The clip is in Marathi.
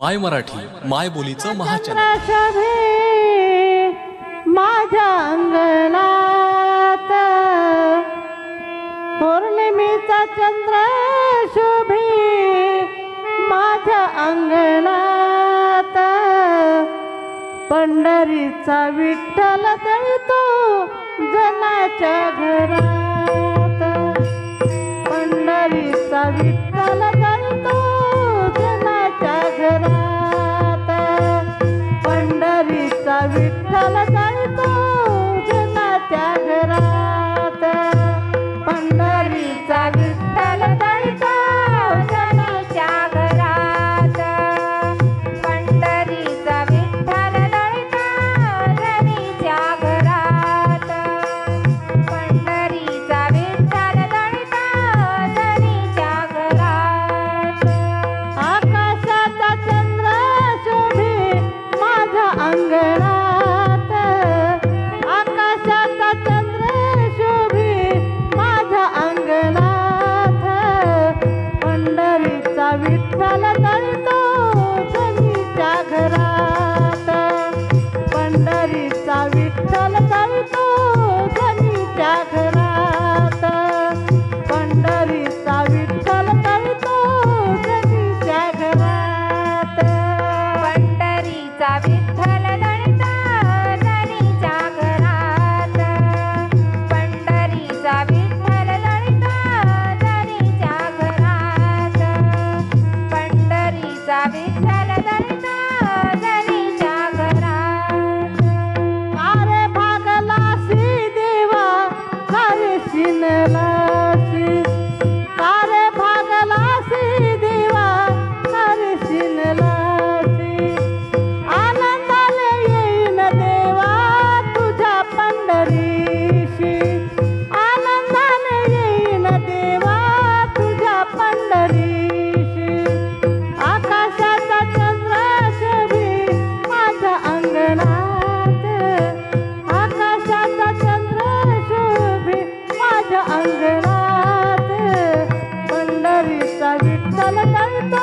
माय मराठी माय बोलीचं महाचॅनल. माझ्या अंगणात पौर्णिमेचा चंद्र शोभे माझ्या अंगणात. पंढरीचा विठ्ठल तळतो जनाच्या घरात. पंढरीचा विठ्ठल pizza good. पंढरी चावी கழுத்தல கழுத்தோ